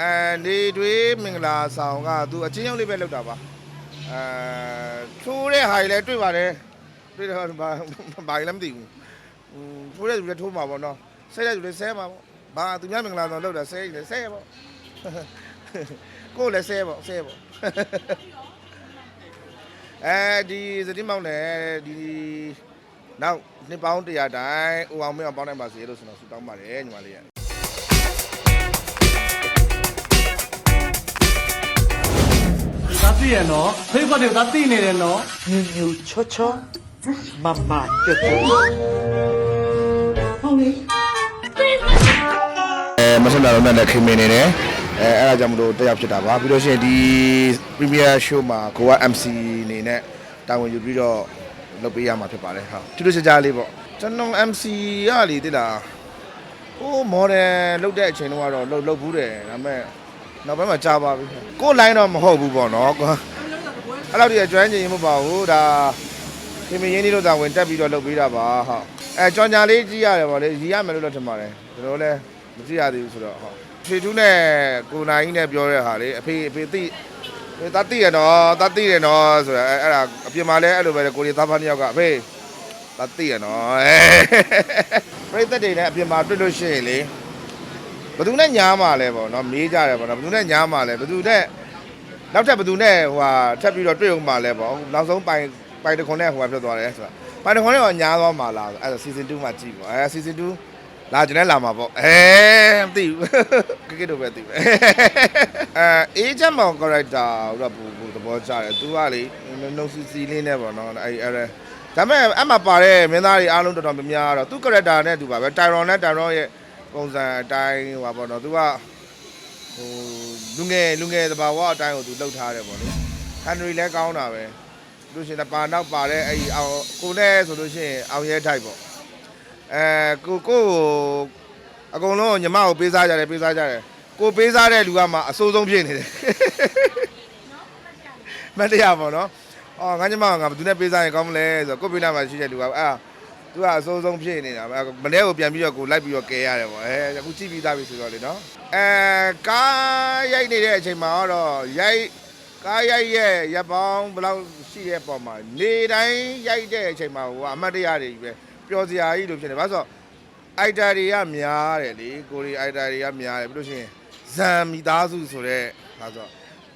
အဲနေတွေးမင်္ဂလာဆောင်ကသူအချင်းချင်းလေးပဲလောက်တာပါအဲထိုးတဲ့ဟာကြီးလည်းတွေ့ပါတယ်တွေ့တော့ဘာဘာကြီးလည်းမသိဘူးဟိုထိုးတဲ့သူလည်းထိုးမှာပေါ့နော်ဆဲတဲ့သူလည်းဆဲမှာပေါ့ဘာသူများမင်္ဂလာဆောင်လောက်တာဆဲကြီးလည်းဆဲပေါ့ကိုယ်လည်းဆဲပေါ့ဆဲပေါ့အဲဒီစတိမောင်းလည်းဒီနောက်နှစ်ပေါင်း100တိုင်းဦးအောင်မင်းအောင်ပေါင်းနိုင်ပါစေလို့ဆိုတော့ဆုတောင်းပါတယ်ညီမလေးရ ဒါသိရနော်ဖေးခွက်တွေဒါသိနေတယ်နော်ညူညူချောချောမမတွတ်တွတ်အဲမစင်တာတော့လည်းခင်မင်းနေတယ်အဲအဲ့ဒါကြောင့်မလို့တက်ရောက်ဖြစ်တာပါပြီးလို့ရှိရင်ဒီ Premier Show မှာကိုက MC အနေနဲ့တာဝန်ယူပြီးတော့လုပ်ပေးရမှာဖြစ်ပါတယ်ဟုတ်တူတူချာချာလေးပေါ့ကျွန်တော် MC ရလေတိလားဟို model လုပ်တဲ့အချိန်တုန်းကတော့လုပ်လုပ်ဘူးတယ်ဒါပေမဲ့ နောက်ပိုင်းမှာကြားပါပြီကို line တော့မဟုတ်ဘူးပေါ့နော်ကွာအဲ့လောက်တည်းကျွမ်းကျင်ရင်မပါဘူးဒါခင်မင်းရင်းလေးတို့သာဝင်တက်ပြီးတော့လုပ်ပေးတာပါဟုတ်အဲကြောင်ညာလေးကြည့်ရတယ်ပေါ့လေရီရမယ်လို့တော့ထင်ပါတယ်ဒါတော့လဲမကြည့်ရသေးဘူးဆိုတော့ဟုတ်ရွှေထူးနဲ့ကိုနိုင်ကြီးနဲ့ပြောတဲ့ဟာလေအဖေအဖေသိတတ်သိရနော်တတ်သိရနော်ဆိုတာအဲ့အဲ့ဒါအပြင်မှာလဲအဲ့လိုပဲကိုရီသားဖားနှစ်ယောက်ကအဖေတတ်သိရနော်အဲပြိသက်တွေနဲ့အပြင်မှာတွေ့လို့ရှိရင်လေ ဘယ်သူနဲ့ညားမှာလဲပေါ့နော်မေးကြတယ်ပေါ့နော်ဘယ်သူနဲ့ညားမှာလဲဘယ်သူနဲ့နောက်ထပ်ဘယ်သူနဲ့ဟိုဟာထပ်ပြီးတော့တွေ့အောင်မှာလဲပေါ့နောက်ဆုံးပိုင်ပိုင်တခွန်နဲ့ဟိုဟာဖြစ်သွားတယ်ဆိုတာပိုင်တခွန်နဲ့ကညားသွားမှာလားအဲ့ဒါ season 2မှာကြည့်ပေါ့အဲ season 2လာကျင်လဲလာမှာပေါ့အဲမသိဘူးကကတို့ပဲသိပဲအဲ agent မောင် character တော့ဘူဘူသဘောကျတယ်သူကလေနှုတ်စီစီလေးနဲ့ပေါ့နော်အဲအဲဒါပေမဲ့အမှပါတဲ့မင်းသားတွေအားလုံးတော်တော်များများတော့သူ character နဲ့တူပါပဲ Tyron နဲ့ Tyron ရဲ့ ပုံစံအတိုင်းဟိုပါပေါ့နော်သူကဟိုလူငယ်လူငယ်သဘာဝအတိုင်းကိုသူလှုပ်ထားတယ်ပေါ့လေ Henry လည်းကောင်းတာပဲလို့ရှိရင်ပါနောက်ပါတဲ့အဲ့ဒီအောင်ကိုနဲ့ဆိုလို့ရှိရင်အောင်ရဲထိုက်ပေါ့အဲကိုကိုကိုအကုန်လုံးညီမကိုပေးစားကြတယ်ပေးစားကြတယ်ကိုပေးစားတဲ့လူကမှအဆိုးဆုံးဖြစ်နေတယ်မတရားပေါ့နော်အော်ငါညီမကငါဘယ်သူနဲ့ပေးစားရင်ကောင်းမလဲဆိုတော့ကိုပေးနာမှာရှိတဲ့လူကအာ သူကအဆိုးဆုံးဖြစ်နေတာပဲမနေ့ကိုပြန်ပြီးတော့ကိုလိုက်ပြီးတော့ကဲရတယ်ပေါ့အဲအခုကြည့်ပြီးသားပြီဆိုတော့လေနော်အဲကားရိုက်နေတဲ့အချိန်မှာတော့ရိုက်ကားရိုက်ရဲ့ရပ်ပေါင်းဘယ်လောက်ရှိတဲ့ပုံမှာနေတိုင်းရိုက်တဲ့အချိန်မှာဟိုကအမတ်တရားတွေကြီးပဲပျော်စရာကြီးလို့ဖြစ်နေဘာလို့ဆိုတော့အိုက်တာတွေကများတယ်လေကိုရီအိုက်တာတွေကများတယ်ပြီးလို့ရှိရင်ဇမ်မိသားစုဆိုတော့ဟာဆို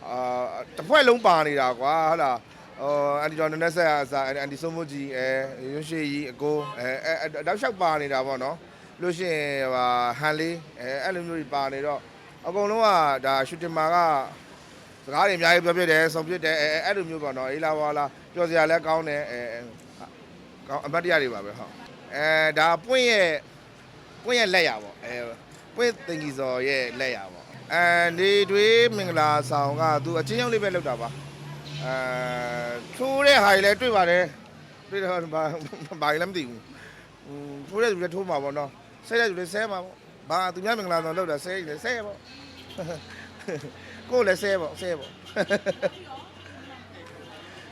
အာတစ်ဖွဲ့လုံးပါနေတာကွာဟုတ်လား ဟိုအန်တီဂျွန်နက်ဆက်အစားအန်တီဆိုမိုဂျီအဲရွှေရှိကြီးအကိုအဲအဲတောက်လျှောက်ပါနေတာပေါ့နော်ပြီးလို့ရှိရင်ဟာဟန်လေးအဲအဲ့လိုမျိုးတွေပါနေတော့အကုန်လုံးကဒါရှူတင်မာကစကားတွေအများကြီးပြောပြတယ်ဆုံပြတယ်အဲအဲ့လိုမျိုးပေါ့နော်အေးလာပါလားပြောစရာလည်းကောင်းတယ်အဲကောင်းအမတ်တရားတွေပါပဲဟုတ်အဲဒါပွင့်ရဲ့ပွင့်ရဲ့လက်ရပေါ့အဲပွင့်တင်ကြီးစော်ရဲ့လက်ရပေါ့အဲနေတွေးမင်္ဂလာဆောင်ကသူအချင်းချင်းလေးပဲလောက်တာပါ အဲထိုးတဲ့ဟာကြီးလည်းတွေ့ပါတယ်တွေ့တော့ဘာဘာကြီးလည်းမသိဘူးဟိုထိုးတဲ့သူလည်းထိုးမှာပေါ့နော်ဆဲတဲ့သူလည်းဆဲမှာပေါ့ဘာသူများမင်္ဂလာဆောင်လောက်တာဆဲကြီးလည်းဆဲပေါ့ကိုယ်လည်းဆဲပေါ့ဆဲပေါ့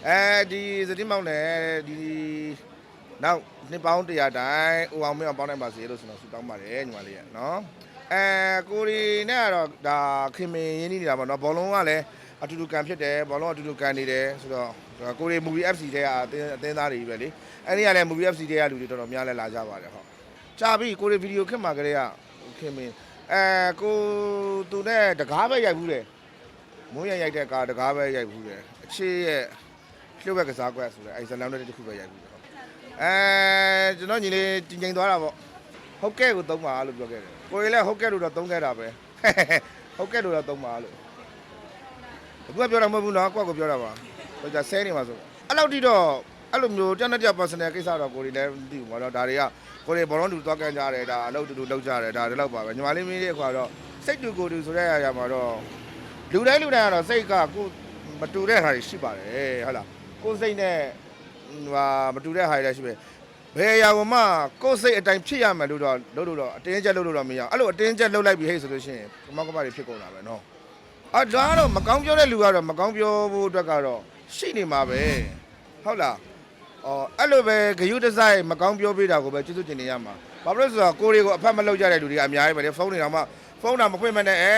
အဲဒီစတိမောင်းလည်းဒီနောက်နှစ်ပေါင်း100တိုင်းဦးအောင်မင်းအောင်ပေါင်းနိုင်ပါစေလို့ဆိုတော့ဆုတောင်းပါတယ်ညီမလေးရနော် အဲကိုရီနဲ့ကတော့ဒါခင်မင်းရင်းနှီးနေတာပေါ့နော်ဘောလုံးကလည်းအတူတူကန်ဖြစ်တယ်ဘောလုံးအတူတူကန်နေတယ်ဆိုတော့ကိုရီ movie FC တဲကအသင်းအသင်းသားတွေပဲလေအဲ့ဒီကလည်း movie FC တဲကလူတွေတော်တော်များလဲလာကြပါတယ်ဟုတ်ကြာပြီကိုရီဗီဒီယိုခက်မှာကလေးကခင်မင်းအဲကိုသူနဲ့တကားပဲရိုက်ဘူးတယ်မုန်းရရိုက်တဲ့ကားတကားပဲရိုက်ဘူးတယ်အခြေရဲ့လှုပ်ဘက်ကစားကွက်ဆိုတဲ့အဲဇလန်တဲ့တစ်ခုပဲရိုက်ဘူးတယ်အဲကျွန်တော်ညီလေးတင်ချိန်သွားတာပေါ့ ဟုတ်ကဲ့ကိုသုံးပါလို့ပြောခဲ့တယ်ကိုရီလည်းဟုတ်ကဲ့လို့တော့သုံးခဲ့တာပဲဟုတ်ကဲ့လို့တော့သုံးပါလို့အခုကပြောတာမဟုတ်ဘူးနော်ကိုကကိုပြောတာပါဟိုကဆဲနေမှာဆိုအဲ့လောက်တိတော့အဲ့လိုမျိုးတန်းတည်း personal ကိစ္စတော့ကိုရီလည်းမသိဘူးပေါ့နော်ဒါတွေကကိုရီဘောလုံးတူသွားကန်ကြတယ်ဒါအလုပ်တူတူလုပ်ကြတယ်ဒါဒီလောက်ပါပဲညီမလေးမင်းလေးခွာတော့စိတ်တူကိုတူဆိုတဲ့အရာမှာတော့လူတိုင်းလူတိုင်းကတော့စိတ်ကကိုမတူတဲ့ဟာတွေရှိပါတယ်ဟုတ်လားကိုယ်စိတ်နဲ့ဟိုဟာမတူတဲ့ဟာတွေလည်းရှိပဲ ဘယ်အရာကမှကိုယ်စိတ်အတိုင်းဖြစ်ရမယ်လို့တော့လို့လို့တော့အတင်းကျပ်လို့လို့တော့မရအောင်အဲ့လိုအတင်းကျပ်လှုပ်လိုက်ပြီဟဲ့ဆိုလို့ရှိရင်ကမောက်ကမတွေဖြစ်ကုန်တာပဲနော်အဲ့ဒါတော့မကောင်းပြောတဲ့လူကတော့မကောင်းပြောဖို့အတွက်ကတော့ရှိနေမှာပဲဟုတ်လားအော်အဲ့လိုပဲဂယုတစိုက်မကောင်းပြောပြတာကိုပဲကျေးဇူးတင်နေရမှာဘာဖြစ်လို့ဆိုတော့ကိုရီကိုအဖက်မလုပ်ကြတဲ့လူတွေကအများကြီးပဲလေဖုန်းတွေတော့မှဖုန်းတော့မဖွင့်မနဲ့အဲ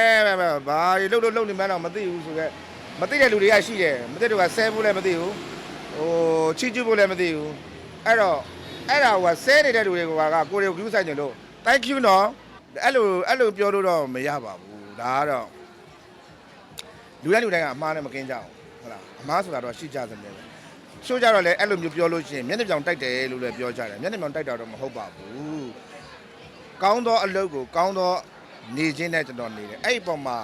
ဘာတွေလှုပ်လို့လှုပ်နေမှန်းတော့မသိဘူးဆိုတော့မသိတဲ့လူတွေကရှိတယ်မသိတဲ့ကဆဲဖို့လည်းမသိဘူးဟိုချီကျူးဖို့လည်းမသိဘူးအဲ့တော့ အဲ့ဒါကဆဲနေတဲ့လူတွေကကိုတွေကို view ဆိုင်ကြလို့ thank you နော်အဲ့လိုအဲ့လိုပြောလို့တော့မရပါဘူးဒါကတော့လူတိုင်းလူတိုင်းကအမှားနဲ့မကင်းကြဘူးဟုတ်လားအမှားဆိုတာတော့ရှိကြသမျိုးပဲရှိုးကြတော့လည်းအဲ့လိုမျိုးပြောလို့ရှိရင်မျက်နှာပြောင်တိုက်တယ်လို့လည်းပြောကြတယ်မျက်နှာပြောင်တိုက်တာတော့မဟုတ်ပါဘူးကောင်းသောအလုပ်ကိုကောင်းသောနေခြင်းနဲ့ကျွန်တော်နေတယ်အဲ့ဒီပုံမှာ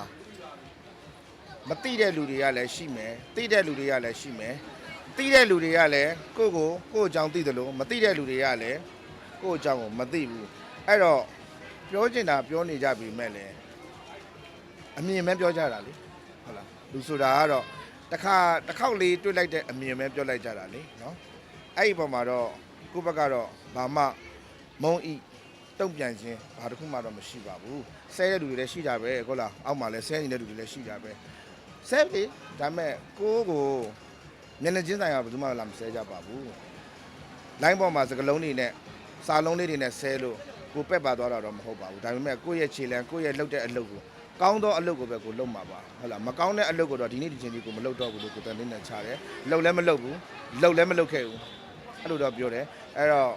မတိတဲ့လူတွေကလည်းရှိမယ်တိတဲ့လူတွေကလည်းရှိမယ် တိတဲ့လူတွေကလည်းကိုယ့်ကိုကိုယ့်အကြောင်းသိတယ်လို့မတိတဲ့လူတွေကလည်းကိုယ့်အကြောင်းကိုမသိဘူးအဲ့တော့ပြောချင်တာပြောနေကြပြီမဲ့လေအမြင်မဲပြောကြတာလေဟုတ်လားလူဆိုတာကတော့တစ်ခါတစ်ခေါက်လေးတွေ့လိုက်တဲ့အမြင်မဲပြောလိုက်ကြတာလေနော်အဲ့ဒီပုံမှာတော့ကိုယ့်ဘက်ကတော့ဘာမှမုံဤတုံ့ပြန်ခြင်းဘာတစ်ခုမှတော့မရှိပါဘူးဆဲတဲ့လူတွေလည်းရှိကြပဲဟုတ်လားအောက်မှာလည်းဆဲနေတဲ့လူတွေလည်းရှိကြပဲဆဲပြီဒါမဲ့ကိုယ့်ကို မျက်နှာချင်းဆိုင်ကဘယ်သူမှလာမဆဲကြပါဘူးလိုင်းပေါ်မှာစကလုံးတွေနဲ့စာလုံးလေးတွေနဲ့ဆဲလို့ကိုပက်ပါသွားတာတော့မဟုတ်ပါဘူးဒါပေမဲ့ကိုယ့်ရဲ့ခြေလံကိုယ့်ရဲ့လှုပ်တဲ့အလုပ်ကိုကောင်းသောအလုပ်ကိုပဲကိုလုပ်မှာပါဟုတ်လားမကောင်းတဲ့အလုပ်ကိုတော့ဒီနေ့ဒီချိန်ကြီးကိုမလုပ်တော့ဘူးလို့ကိုတန်လေးနဲ့ချတယ်လှုပ်လည်းမလှုပ်ဘူးလှုပ်လည်းမလှုပ်ခဲ့ဘူးအဲ့လိုတော့ပြောတယ်အဲ့တော့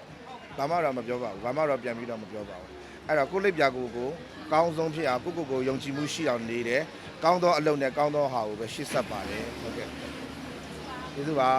ဘာမှတော့မပြောပါဘူးဘာမှတော့ပြန်ပြီးတော့မပြောပါဘူးအဲ့တော့ကိုလိပ်ပြကိုကိုကောင်းဆုံးဖြစ်အောင်ကိုကိုကိုယုံကြည်မှုရှိအောင်နေတယ်ကောင်းသောအလုပ်နဲ့ကောင်းသောဟာကိုပဲရှေ့ဆက်ပါတယ်ဟုတ်ကဲ့ ကျေးဇူးပါ